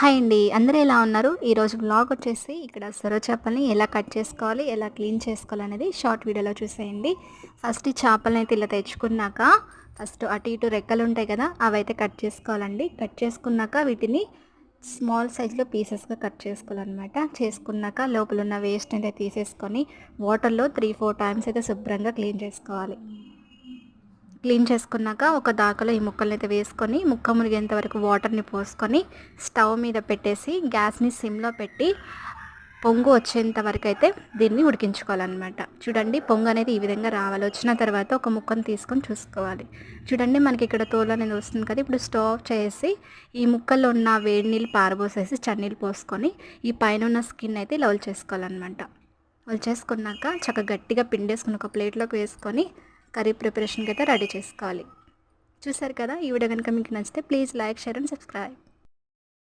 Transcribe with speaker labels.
Speaker 1: Hi అండి. అందరూ ఎలా ఉన్నారు? ఈరోజు బ్లాగ్ వచ్చేసి ఇక్కడ సొర చేపల్ని ఎలా కట్ చేసుకోవాలి ఎలా క్లీన్ చేసుకోవాలి అనేది షార్ట్ వీడియోలో చూసేయండి. ఫస్ట్ ఈ చేపలని అయితే ఇలా తెచ్చుకున్నాక ఫస్ట్ అటు ఇటు రెక్కలు ఉంటాయి కదా అవైతే కట్ చేసుకోవాలండి. కట్ చేసుకున్నాక వీటిని స్మాల్ సైజులో పీసెస్గా కట్ చేసుకోవాలన్నమాట. చేసుకున్నాక లోపల ఉన్న వేస్ట్ అయితే తీసేసుకొని వాటర్లో త్రీ ఫోర్ టైమ్స్ అయితే శుభ్రంగా క్లీన్ చేసుకోవాలి. క్లీన్ చేసుకున్నాక ఒక దాకలో ఈ ముక్కల్ని అయితే వేసుకొని ముక్క మునిగేంత వరకు వాటర్ని పోసుకొని స్టవ్ మీద పెట్టేసి గ్యాస్ని సిమ్లో పెట్టి పొంగు వచ్చేంత వరకు అయితే దీన్ని ఉడికించుకోవాలన్నమాట. చూడండి పొంగు అనేది ఈ విధంగా రావాలి. వచ్చిన తర్వాత ఒక ముక్కను తీసుకొని చూసుకోవాలి. చూడండి మనకి ఇక్కడ తోలు అనేది వస్తుంది కదా ఇప్పుడు స్టవ్ చేసి ఈ ముక్కల్లో ఉన్న వేడి నీళ్ళు పారబోసేసి చన్నీళ్ళు పోసుకొని ఈ పైన ఉన్న స్కిన్ అయితే లవల్ చేసుకోవాలన్నమాట. లవల్ చేసుకున్నాక చక్కగా గట్టిగా పిండేసుకుని ఒక ప్లేట్లోకి వేసుకొని కర్రీ ప్రిపరేషన్కి అయితే రెడీ చేసుకోవాలి. చూసారు కదా? ఈ వీడియో కనుక మీకు నచ్చితే please like share and subscribe.